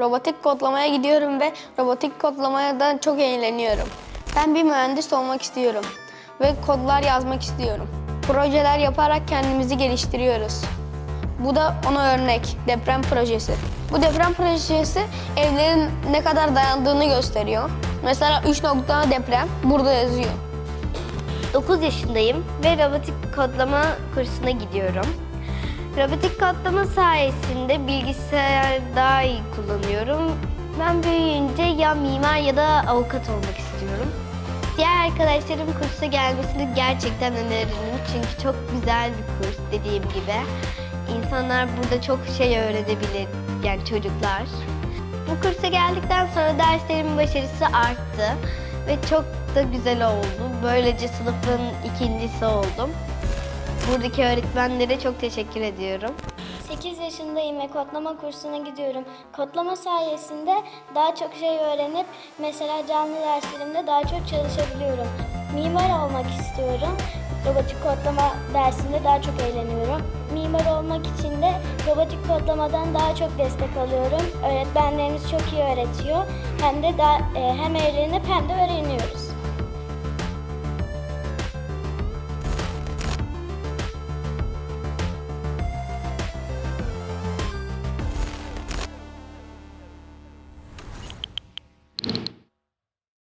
Robotik kodlamaya gidiyorum ve robotik kodlamadan çok eğleniyorum. Ben bir mühendis olmak istiyorum ve kodlar yazmak istiyorum. Projeler yaparak kendimizi geliştiriyoruz. Bu da ona örnek, deprem projesi. Bu deprem projesi evlerin ne kadar dayandığını gösteriyor. Mesela 3 nokta deprem burada yazıyor. 9 yaşındayım ve robotik kodlama kursuna gidiyorum. Robotik kodlama sayesinde bilgisayar daha iyi kullanıyorum. Ben büyüyünce ya mimar ya da avukat olmak istiyorum. Diğer arkadaşlarım kursa gelmesini gerçekten öneririm çünkü çok güzel bir kurs dediğim gibi. İnsanlar burada çok şey öğrenebilir yani çocuklar. Bu kursa geldikten sonra derslerimin başarısı arttı ve çok da güzel oldu. Böylece sınıfın ikincisi oldum. Buradaki öğretmenlere çok teşekkür ediyorum. 8 yaşındayım ve kodlama kursuna gidiyorum. Kodlama sayesinde daha çok şey öğrenip mesela canlı derslerimde daha çok çalışabiliyorum. Mimar olmak istiyorum. Robotik kodlama dersinde daha çok eğleniyorum. Mimar olmak için de robotik kodlamadan daha çok destek alıyorum. Öğretmenlerimiz çok iyi öğretiyor. Hem de daha, e, hem eğlenip hem de öğreniyoruz.